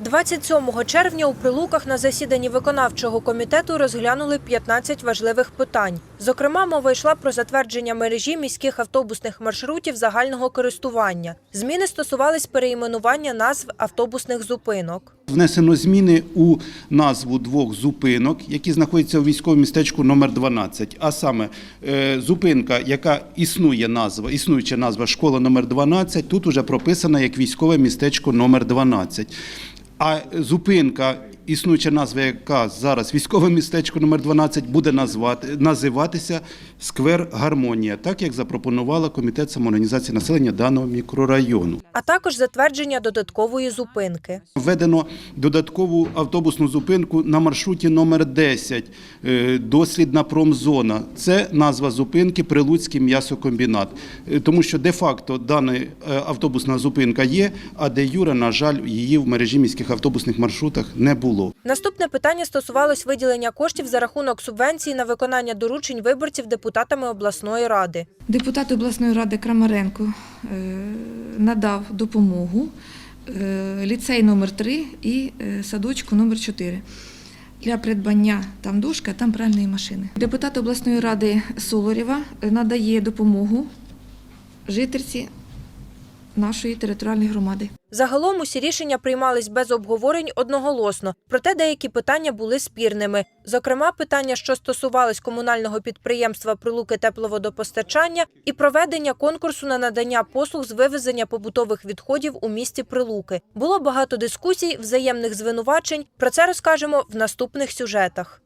27 червня у Прилуках на засіданні виконавчого комітету розглянули 15 важливих питань. Зокрема, мова йшла про затвердження мережі міських автобусних маршрутів загального користування. Зміни стосувались переіменування назв автобусних зупинок. Внесено зміни у назву двох зупинок, які знаходяться у військовому містечку номер 12. А саме е, зупинка, яка існує назва, існуюча назва школа номер 12, тут уже прописана як військове містечко номер 12. А зупинка, існуюча назва, яка зараз військове містечко номер 12, буде назвати, називатися Сквер Гармонія, так як запропонувала комітет самоорганізації населення даного мікрорайону. а також затвердження додаткової зупинки. Введено додаткову автобусну зупинку на маршруті номер 10 е, дослідна промзона. Це назва зупинки Прилуцький м'ясокомбінат. Е, Тому що де-факто дана е, автобусна зупинка є, а де Юра, на жаль, її в мережі міських автобусних маршрутах не було. Наступне питання стосувалось виділення коштів за рахунок субвенції на виконання доручень виборців депутатами обласної ради. Депутат обласної ради Крамаренко е, надав допомогу е, ліцей номер 3 і е, садочку номер 4 для придбання там дошки, а там пральної машини. Депутат обласної ради Солорєва надає допомогу жительці нашої територіальної громади. Загалом усі рішення приймались без обговорень одноголосно, проте деякі питання були спірними. Зокрема, питання, що стосувались комунального підприємства Прилуки тепловодопостачання і проведення конкурсу на надання послуг з вивезення побутових відходів у місті Прилуки. Було багато дискусій, взаємних звинувачень. Про це розкажемо в наступних сюжетах.